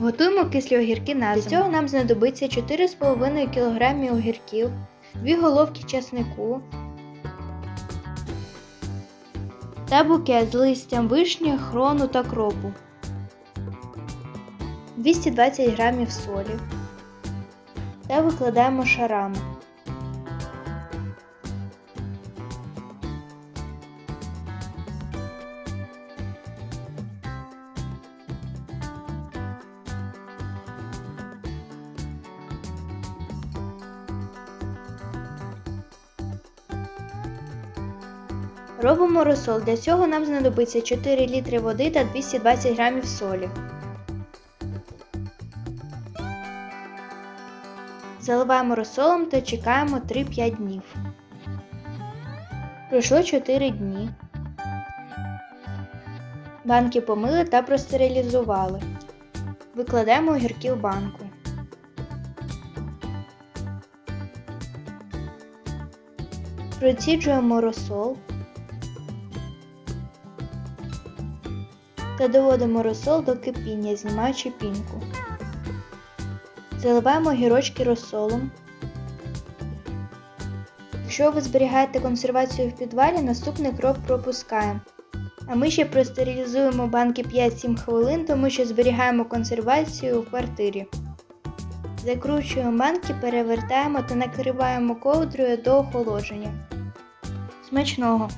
Готуємо кислі огірки на зиму. Для цього нам знадобиться 4,5 кг огірків, 2 головки чеснику та букет з листям вишні, хрону та кропу. 220 г солі та викладаємо шарами. Робимо розсол. Для цього нам знадобиться 4 літри води та 220 г солі. Заливаємо розсолом та чекаємо 3-5 днів. Пройшло 4 дні. Банки помили та простерилізували. Викладаємо огірки в банку. Проціджуємо розсол та доводимо розсол до кипіння, знімаючи пінку. Заливаємо гірочки розсолом. Якщо ви зберігаєте консервацію в підвалі, наступний крок пропускаємо. А ми ще простерилізуємо банки 5-7 хвилин, тому що зберігаємо консервацію в квартирі. Закручуємо банки, перевертаємо та накриваємо ковдрою до охолодження. Смачного!